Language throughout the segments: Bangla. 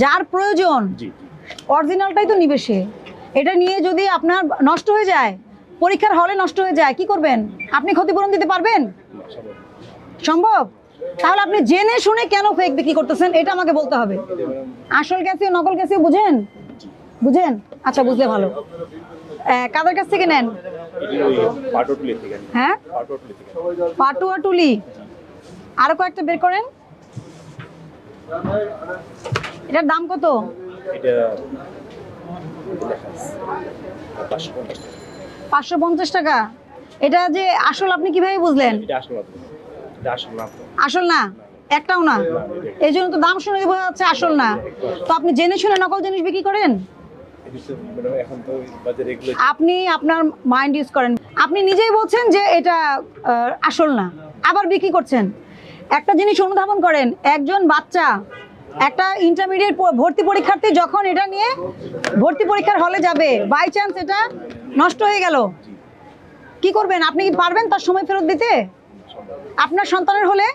যার প্রয়োজন অরিজিনালটাই তো নিবে সে। এটা নিয়ে যদি আপনার নষ্ট হয়ে যায় পরীক্ষার হলে নষ্ট হয়ে যায় কি করবেন? আপনি ক্ষতিপূরণ দিতে পারবেন? সম্ভব। তাহলে আপনি জেনে শুনে কেন ফেক বিক্রি করতেছেন? এটা আমাকে বলতে হবে। আসল ক্যাসিও নকল ক্যাসিও বুঝেন? বুঝেন? আচ্ছা বুঝলে ভালো। কাদের কাছ থেকে নেন। হ্যাঁ? পাটুয়া টুলি আরও কয়েকটা বের করেন। এটার দাম কত? এটা পাঁচশো পঞ্চাশ টাকা। এটা যে আসল আপনি কীভাবে বুঝলেন? আসল না একটাও না? এই জন্য তো দাম শুনে বোঝা যাচ্ছে আসল না। তো আপনি জেনে শুনে নকল জিনিস বিক্রি করেন? এগুলো আপনি আপনার মাইন্ড ইউজ করেন। আপনি নিজেই বলছেন যে এটা আসল না। আবার বিক্রি করছেন। একটা জিনিস অনুধাবন করেন। একজন বাচ্চা একটা ইন্টারমিডিয়েট ভর্তি পরীক্ষার্থী যখন এটা নিয়ে ভর্তি পরীক্ষার হলে যাবে বাই চান্স এটা নষ্ট হয়ে গেল। কি করবেন? আপনি কি পারবেন তার সময় ফেরত দিতে? আপনার সন্তানের হলে?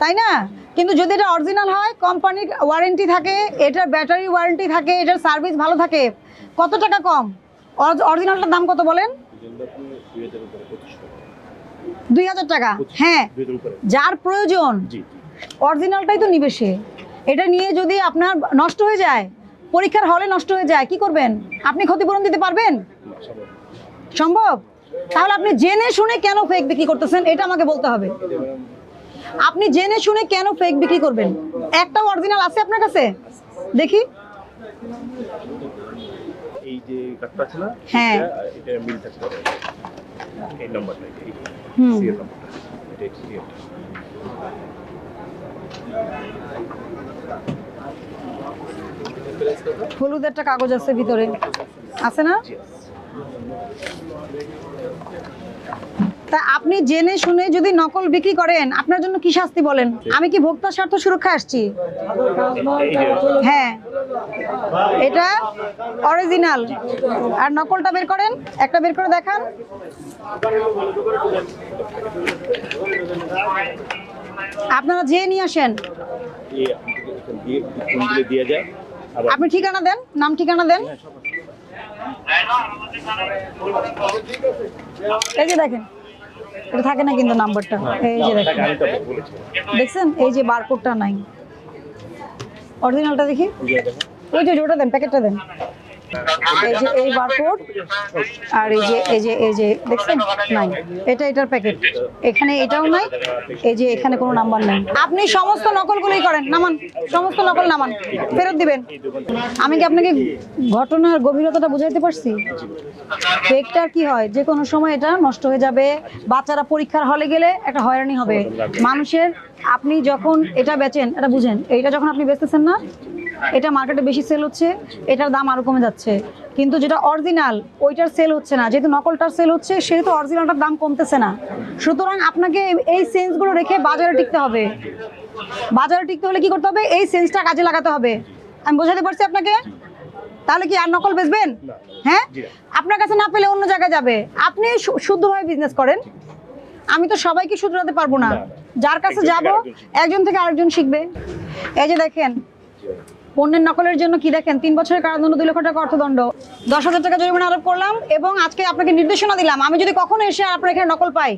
তাই না? কিন্তু যদি এটা অরিজিনাল হয় কোম্পানির ওয়ারেন্টি থাকে এটার ব্যাটারি ওয়ারেন্টি থাকে এটার সার্ভিস ভালো থাকে, কত টাকা কম? অরিজিনালটার দাম কত বলেন? দুই হাজার টাকা। হ্যাঁ যার প্রয়োজন অরিজিনালটাই তো নিবে সে। এটা নিয়ে যদি আপনার নষ্ট হয়ে যায় পরীক্ষার হলে নষ্ট হয়ে যায় কি করবেন? আপনি ক্ষতিপূরণ দিতে পারবেন? সম্ভব। তাহলে আপনি জেনে শুনে কেন ফেক বিক্রি করতেছেন? এটা আমাকে বলতে হবে। আপনি জেনে শুনে কেন ফেক বিক্রি করবেন? একটা অরিজিনাল আছে আপনার কাছে? দেখি। এই যে কার্ডটা আছে না হ্যাঁ। এটা এটা মিল থাকতে হবে এই নাম্বারটা এই। নাম্বারটা এটা হলুদ একটা কাগজ আছে ভিতরে। আছে না? তা আপনি জেনে শুনে যদি নকল বিক্রি করেন, আপনার জন্য কি শাস্তি বলেন? আমি কি ভোক্তা স্বার্থ সুরক্ষা আসছি? হ্যাঁ। এটা অরিজিনাল আর নকলটা বের করেন, একটা বের করে দেখান। আপনারা যেয়ে নিয়ে আসেন। আপনি ঠিকানা দেন নাম ঠিকানা দেন। এই যে দেখেন এটা থাকে না কিন্তু নাম্বারটা। এই যে দেখেন। দেখছেন? এই যে বারকোডটা নাই। অরিজিনালটা দেখি। ওই যে ওটা দেন প্যাকেটটা দেন। এই যে এই বারকোড আর এটা এটার প্যাকেট এখানে এটাও নাই, এই যে এখানে কোনো নাম্বার নাই। আপনি সমস্ত নকলগুলোই করেন, নামান। সমস্ত নকল নামান। ফেরত দিবেন। আমি কি আপনাকে ঘটনার গভীরতাটা বুঝাইতে পারছি? ফেকটা কি হয়? যে কোনো সময় এটা নষ্ট হয়ে যাবে। বাচ্চারা পরীক্ষার হলে গেলে একটা হয়রানি হবে। মানুষের, আপনি যখন এটা বেচেন, এটা বুঝেন। এইটা যখন আপনি বেচতেছেন না এটা মার্কেটে বেশি সেল হচ্ছে এটার দাম আরও কমে যাচ্ছে। কিন্তু যেটা অরিজিনাল ওইটার সেল হচ্ছে না। যেহেতু নকলটার সেল হচ্ছে সেহেতু অরিজিনালটার দাম কমতেছে না। সুতরাং আপনাকে এই সেন্সগুলো রেখে বাজারে টিকতে হবে। বাজারে টিকতে হলে কি করতে হবে? এই সেন্সটা কাজে লাগাতে হবে। আমি বোঝাতে পারছি আপনাকে? তাহলে কি আর নকল বেচবেন? হ্যাঁ? আপনার কাছে না পেলে অন্য জায়গায় যাবে। আপনি শুদ্ধভাবে বিজনেস করেন। আমি তো সবাইকে শুধরাতে পারব না। যার কাছে যাব। একজন থেকে আরেকজন শিখবে। এই যে দেখেন পণ্যের নকলের জন্য কি দেখেন? তিন বছরের কারাদণ্ড, দুই লক্ষ টাকা অর্থদণ্ড। দশ হাজার টাকা জরিমানা আরোপ করলাম এবং আজকে আপনাকে নির্দেশনা দিলাম। আমি যদি কখনো এসে আপনার এখানে নকল পাই